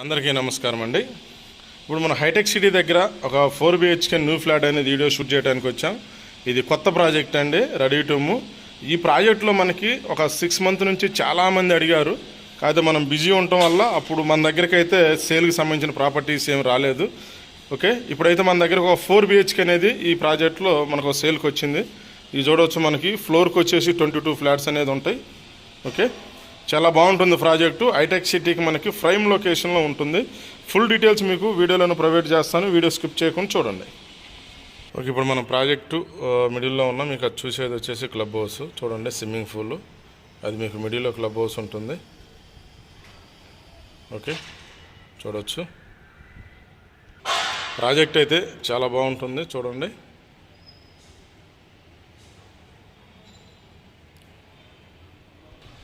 అందరికీ నమస్కారం అండి. ఇప్పుడు మన హైటెక్ సిటీ దగ్గర ఒక ఫోర్ బిహెచ్కే న్యూ ఫ్లాట్ అనేది వీడియో షూట్ చేయడానికి వచ్చాం. ఇది కొత్త ప్రాజెక్ట్ అండి రెడీ టూము ఈ ప్రాజెక్ట్లో మనకి ఒక సిక్స్ మంత్ నుంచి చాలామంది అడిగారు. కాకపోతే మనం బిజీ ఉండటం వల్ల అప్పుడు మన దగ్గరికి అయితే సేల్కి సంబంధించిన ప్రాపర్టీస్ ఏం రాలేదు. ఓకే? ఇప్పుడైతే మన దగ్గర ఒక ఫోర్ బిహెచ్కే అనేది ఈ ప్రాజెక్ట్లో మనకు సేల్కి వచ్చింది. ఇది చూడవచ్చు మనకి. ఫ్లోర్కి వచ్చేసి ట్వంటీ టూ ఫ్లాట్స్ అనేది ఉంటాయి. ఓకే? చాలా బాగుంటుంది ప్రాజెక్టు. హైటెక్ సిటీకి మనకి ప్రైమ్ లొకేషన్లో ఉంటుంది. ఫుల్ డీటెయిల్స్ మీకు వీడియోలను ప్రొవైడ్ చేస్తాను. వీడియో స్కిప్ చేయకుండా చూడండి. ఓకే ఇప్పుడు మన ప్రాజెక్టు మిడిల్లో ఉన్న. మీకు అది చూసేది వచ్చేసి క్లబ్ హౌస్. చూడండి స్విమ్మింగ్ పూల్. అది మీకు మిడిల్లో క్లబ్ హౌస్ ఉంటుంది. ఓకే చూడవచ్చు ప్రాజెక్ట్ అయితే చాలా బాగుంటుంది. చూడండి.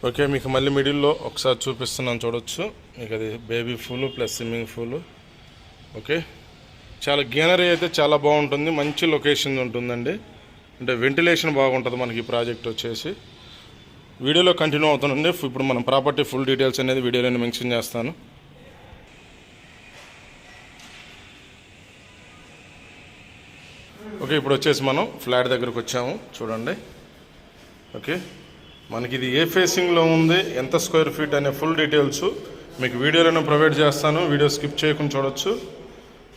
ఓకే మీకు మళ్ళీ మిడిల్లో ఒకసారి చూపిస్తున్నాను చూడొచ్చు. మీకు అది baby pool plus swimming pool. Okay. చాలా గ్రీనరీ అయితే చాలా బాగుంటుంది. మంచి లొకేషన్ ఉంటుందండి. అంటే వెంటిలేషన్ బాగుంటుంది మనకి ఈ ప్రాజెక్ట్ వచ్చేసి. వీడియోలో కంటిన్యూ అవుతుందండి. ఇప్పుడు మనం ప్రాపర్టీ ఫుల్ డీటెయిల్స్ అనేది వీడియోలో మెన్షన్ చేస్తాను. ఓకే ఇప్పుడు వచ్చేసి మనం ఫ్లాట్ దగ్గరకు వచ్చాము. చూడండి. ఓకే. మనకి ఇది ఏ ఫేసింగ్లో ఉంది ఎంత స్క్వేర్ ఫీట్ అనే ఫుల్ డీటెయిల్స్ మీకు వీడియోలను ప్రొవైడ్ చేస్తాను. వీడియో స్కిప్ చేయకుండా చూడొచ్చు.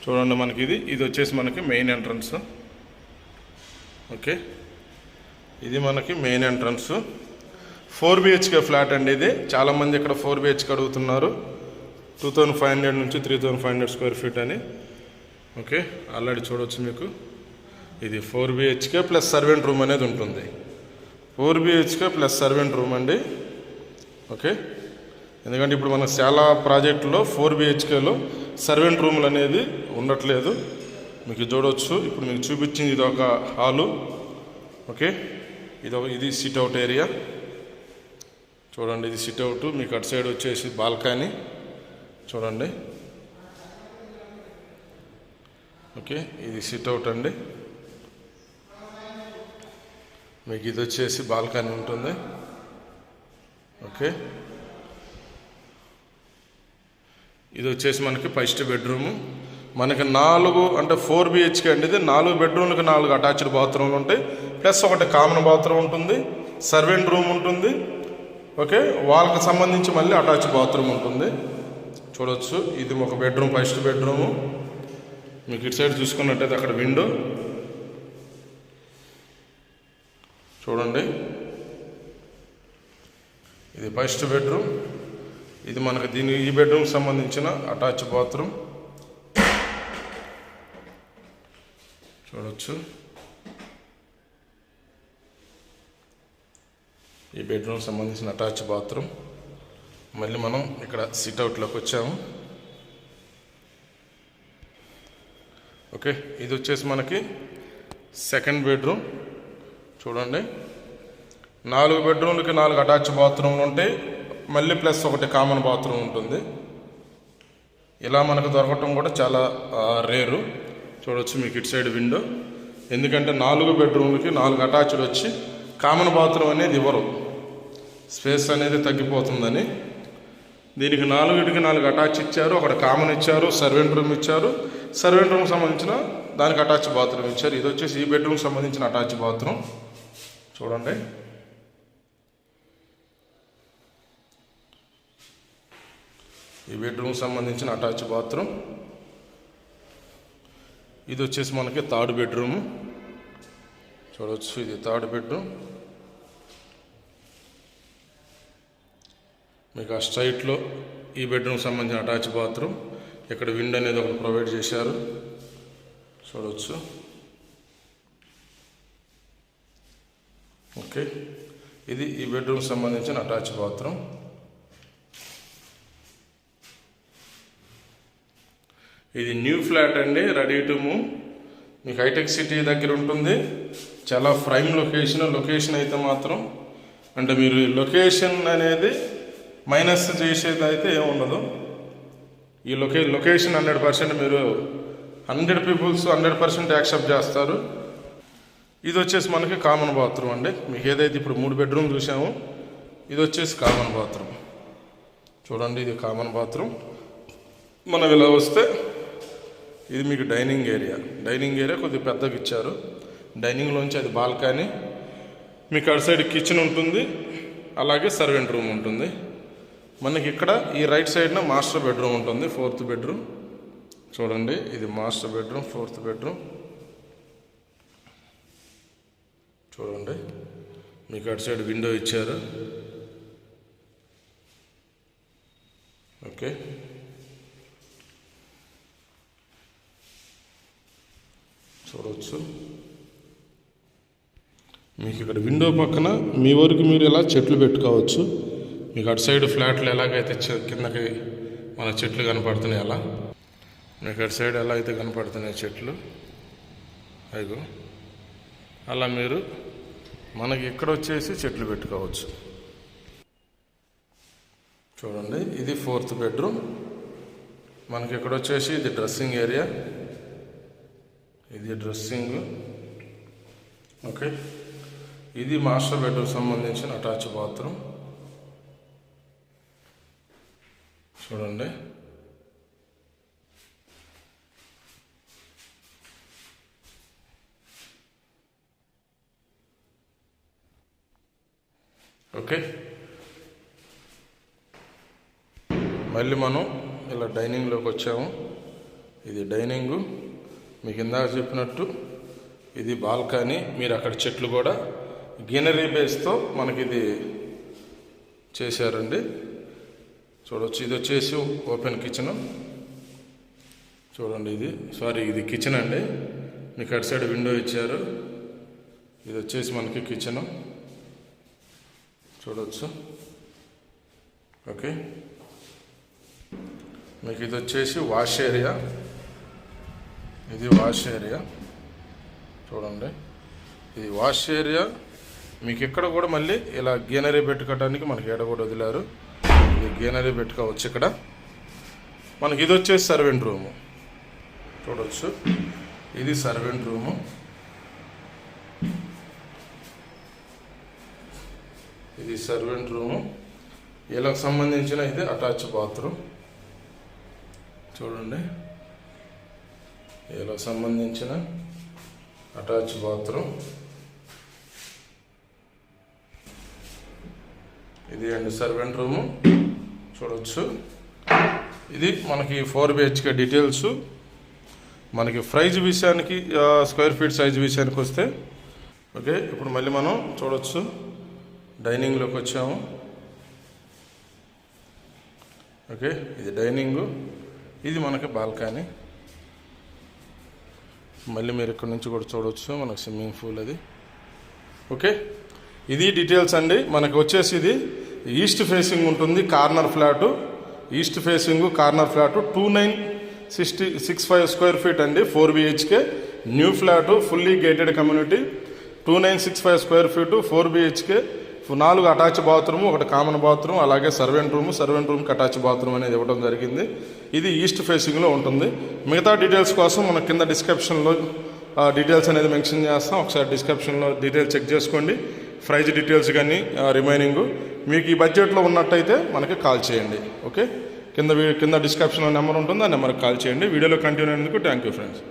చూడండి మనకి ఇది ఇది వచ్చేసి మనకి మెయిన్ ఎంట్రన్స్. ఓకే. ఇది మనకి main entrance. Four BHK flat అండి ఇది. చాలామంది ఇక్కడ ఫోర్ బిహెచ్కే అడుగుతున్నారు. టూ థౌజండ్ ఫైవ్ హండ్రెడ్ నుంచి three thousand five hundred square feet అని. ఓకే. ఆల్రెడీ చూడవచ్చు మీకు. ఇది four BHK plus servant room అనేది ఉంటుంది. Four BHK plus servant room అండి. ఓకే ఎందుకంటే ఇప్పుడు మన చాలా ప్రాజెక్టులో ఫోర్ బిహెచ్కేలో సర్వెంట్ రూములు అనేది ఉండట్లేదు. మీకు చూడవచ్చు ఇప్పుడు మీకు చూపించింది ఇది ఒక హాలు. ఓకే ఇది ఒక ఇది సిట్ అవుట్ ఏరియా చూడండి ఇది సిట్ అవుట్ మీకు అటు సైడ్ వచ్చేసి బాల్కనీ. చూడండి. ఓకే ఇది సిట్ అవుట్ అండి. మీకు ఇది వచ్చేసి బాల్కనీ ఉంటుంది. ఓకే. ఇది వచ్చేసి మనకి ఫస్ట్ బెడ్రూము. మనకి నాలుగు అంటే ఫోర్ బిహెచ్కే అండి ఇది. నాలుగు బెడ్రూమ్లకు నాలుగు అటాచ్డ్ బాత్రూమ్లు ఉంటాయి. ప్లస్ ఒకటి కామన్ బాత్రూమ్ ఉంటుంది. సర్వెంట్ రూమ్ ఉంటుంది. ఓకే. వాళ్ళకి సంబంధించి మళ్ళీ అటాచ్ బాత్రూమ్ ఉంటుంది. చూడవచ్చు ఇది ఒక బెడ్రూమ్ ఫస్ట్ బెడ్రూము. మీకు ఇటు సైడ్ చూసుకున్నట్టయితే అక్కడ విండో. చూడండి. ఇది ఫస్ట్ బెడ్రూమ్. ఇది మనకు దీని ఈ బెడ్రూమ్ సంబంధించిన అటాచ్ బాత్రూమ్. చూడవచ్చు ఈ బెడ్రూమ్ సంబంధించిన అటాచ్ బాత్రూమ్. మళ్ళీ మనం ఇక్కడ సిట్ అవుట్లోకి వచ్చాము. ఓకే ఇది వచ్చేసి మనకి సెకండ్ బెడ్రూమ్ చూడండి. నాలుగు బెడ్రూమ్లకి నాలుగు అటాచ్ బాత్రూమ్లు ఉంటాయి మళ్ళీ ప్లస్ ఒకటి కామన్ బాత్రూమ్ ఉంటుంది. ఇలా మనకు దొరకటం కూడా చాలా రేరు. చూడొచ్చు మీకు ఇటు సైడ్ విండో. ఎందుకంటే నాలుగు బెడ్రూమ్లకి నాలుగు అటాచ్డ్ వచ్చి కామన్ బాత్రూమ్ అనేది ఇవ్వరు. స్పేస్ అనేది తగ్గిపోతుందని. దీనికి నాలుగిటికి నాలుగు అటాచ్ ఇచ్చారు అక్కడ కామన్ ఇచ్చారు సర్వెంట్ రూమ్ ఇచ్చారు. సర్వెంట్ రూమ్ సంబంధించిన దానికి అటాచ్ బాత్రూమ్ ఇచ్చారు. ఇది వచ్చేసి ఈ బెడ్రూమ్ సంబంధించిన అటాచ్ బాత్రూమ్. చూడండి. ఈ బెడ్రూమ్ సంబంధించిన అటాచ్ బాత్రూమ్. ఇది వచ్చేసి మనకి థర్డ్ బెడ్రూమ్. చూడవచ్చు ఇది థర్డ్ బెడ్రూమ్. మీకు ఆ స్ట్రైట్లో ఈ బెడ్రూమ్ సంబంధించిన అటాచ్ బాత్రూమ్. ఇక్కడ విండ్ అనేది ఒకటి ప్రొవైడ్ చేశారు. చూడవచ్చు ఓకే. ఇది ఈ బెడ్రూమ్ సంబంధించిన అటాచ్ బాత్రూమ్. ఇది న్యూ ఫ్లాట్ అండి రెడీ టు మూవ్. మీకు హైటెక్ సిటీ దగ్గర ఉంటుంది. చాలా ప్రైమ్ లొకేషన్ లొకేషన్ అయితే మాత్రం. అంటే మీరు లొకేషన్ అనేది మైనస్ చేసేది అయితే ఏముండదు ఉండదు. ఈ లొకే లొకేషన్ హండ్రెడ్ పర్సెంట్ మీరు hundred peoples hundred percent accept చేస్తారు. ఇది వచ్చేసి మనకి కామన్ బాత్రూమ్ అండి. మీకు ఏదైతే ఇప్పుడు మూడు బెడ్రూమ్ చూసామో ఇది వచ్చేసి కామన్ బాత్రూమ్ చూడండి ఇది కామన్ బాత్రూమ్ మనం ఇలా వస్తే ఇది మీకు డైనింగ్ ఏరియా డైనింగ్ ఏరియా కొద్దిగా పెద్దగా ఇచ్చారు. డైనింగ్లోంచి అది బాల్కనీ. మీకు అటు సైడ్ కిచెన్ ఉంటుంది. అలాగే సర్వెంట్ రూమ్ ఉంటుంది. మనకి ఇక్కడ ఈ రైట్ సైడ్న మాస్టర్ బెడ్రూమ్ ఉంటుంది ఫోర్త్ బెడ్రూమ్ చూడండి ఇది మాస్టర్ బెడ్రూమ్ ఫోర్త్ బెడ్రూమ్ చూడండి. మీకు అటు సైడ్ విండో ఇచ్చారు. ఓకే. చూడవచ్చు మీకు ఇక్కడ విండో పక్కన మీ వరకు మీరు ఇలా చెట్లు పెట్టుకోవచ్చు. మీకు అటు సైడ్ ఫ్లాట్లు ఎలాగైతే కిందకి మన చెట్లు కనపడుతున్నాయి అలా. మీకు అటు సైడ్ ఎలా అయితే కనపడుతున్నాయి చెట్లు. అయిగో అలా మీరు మనకి ఇక్కడ వచ్చేసి చెట్లు పెట్టుకోవచ్చు. చూడండి ఇది ఫోర్త్ బెడ్రూమ్. మనకి ఇక్కడ వచ్చేసి ఇది డ్రెస్సింగ్ ఏరియా. ఇది డ్రెస్సింగ్. ఓకే. ఇది మాస్టర్ బెడ్రూమ్ సంబంధించిన అటాచ్ బాత్రూమ్. చూడండి. ఓకే. మళ్ళీ మనం ఇలా డైనింగ్లోకి వచ్చాము. ఇది డైనింగు. మీకు ఇందాక చెప్పినట్టు ఇది బాల్కనీ మీరు అక్కడ చెట్లు కూడా. గ్రీనరీ బేస్తో మనకి ఇది చేశారండి. చూడవచ్చు ఇది వచ్చేసి ఓపెన్ కిచెన్. చూడండి ఇది. సారీ ఇది కిచెన్ అండి. మీకు అటు సైడ్ విండో ఇచ్చారు. ఇది వచ్చేసి మనకి కిచెన్. చూడవచ్చు ఓకే. మీకు ఇది వచ్చేసి వాష్ ఏరియా. ఇది వాష్ ఏరియా. చూడండి. ఇది వాష్ ఏరియా. మీకు ఇక్కడ కూడా మళ్ళీ ఇలా గీనరీ పెట్టుకోవడానికి మనకి ఎడ కూడా వదిలారు. ఇది గీనరీ పెట్టుకోవచ్చు ఇక్కడ. మనకి ఇది వచ్చేసి సర్వెంట్ రూము. చూడవచ్చు ఇది సర్వెంట్ రూము. ఇది సర్వెంట్ రూము. వీళ్ళకి సంబంధించిన ఇది అటాచ్ బాత్రూమ్. చూడండి. వీళ్ళకి సంబంధించిన అటాచ్ బాత్రూమ్. ఇది అండి సర్వెంట్ రూము. చూడవచ్చు ఇది మనకి ఫోర్ బిహెచ్కే డీటెయిల్స్. మనకి ప్రైజ్ విషయానికి స్క్వేర్ ఫీట్ సైజ్ విషయానికి వస్తే ఓకే ఇప్పుడు మళ్ళీ మనం చూడవచ్చు డైనింగ్లోకి వచ్చాము. ఓకే ఇది డైనింగు ఇది మనకి బాల్కనీ. మళ్ళీ మీరు ఇక్కడ నుంచి కూడా చూడవచ్చు మనకు స్విమ్మింగ్ పూల్ అది. ఓకే ఇది డీటెయిల్స్ అండి. మనకు వచ్చేసి ఇది ఈస్ట్ ఫేసింగ్ ఉంటుంది corner flat. East facing corner flat two nine sixty six five square feet అండి four BHK. New flat fully gated community two nine six five square feet four BHK. నాలుగు attach bathroom ఒకటి common bathroom అలాగే servant room servant రూమ్కి attach bathroom అనేది ఇవ్వడం జరిగింది. ఇది east ఫేసింగ్లో ఉంటుంది. మిగతా డీటెయిల్స్ కోసం మన కింద డిస్క్రిప్షన్లో డీటెయిల్స్ అనేది మెన్షన్ చేస్తాం. ఒకసారి డిస్క్రిప్షన్లో డీటెయిల్స్ చెక్ చేసుకోండి. ప్రైజ్ డీటెయిల్స్ కానీ రిమైనింగ్ మీకు ఈ బడ్జెట్లో ఉన్నట్టయితే మనకి కాల్ చేయండి. ఓకే కింద కింద డిస్క్రిప్షన్లో నెంబర్ ఉంటుంది ఆ నెంబర్కి కాల్ చేయండి. వీడియోలో కంటిన్యూ అయినందుకు థ్యాంక్ యూ ఫ్రెండ్స్